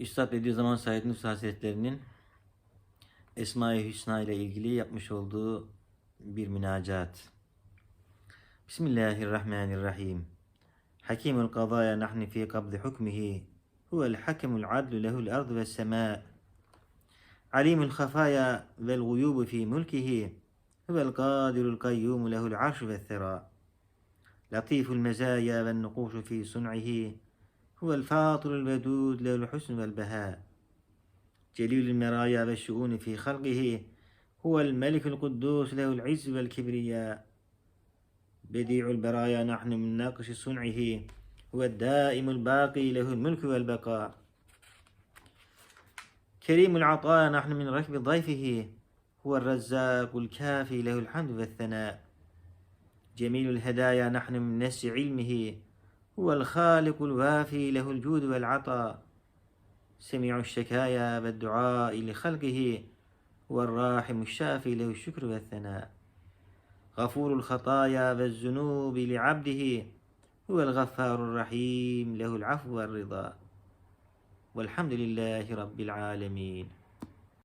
Üstad Bediüzzaman Said Nursi Hazretleri'nin Esma-i Hüsna ile ilgili yapmış olduğu bir münacat. Bismillahirrahmanirrahim. Hakimul kadaya nahni fi kabdi hukmihi. Huvel hakemul adlu lehul ardu ve sema. Alimul khafaya vel guyubu fi mulkihi. Huvel kadirul kayyumu lehul arşu ve thera. Latiful mezaya ve nukuşu fi sun'ihi. هو الفاطر الودود له الحسن والبهاء. جليل المرايا والشؤون في خلقه هو الملك القدوس له العز والكبرياء. بديع البرايا نحن من ناقش صنعه هو الدائم الباقي له الملك والبقاء. كريم العطاء نحن من ركب ضيفه هو الرزاق الكافي له الحمد والثناء. جميل الهدايا نحن من نسج علمه هو الخالق الوافي له الجود والعطاء سميع الشكايا والدعاء لخلقه هو الراحم الشافي له الشكر والثناء. غفور الخطايا والذنوب لعبده هو الغفار الرحيم له العفو والرضا. والحمد لله رب العالمين.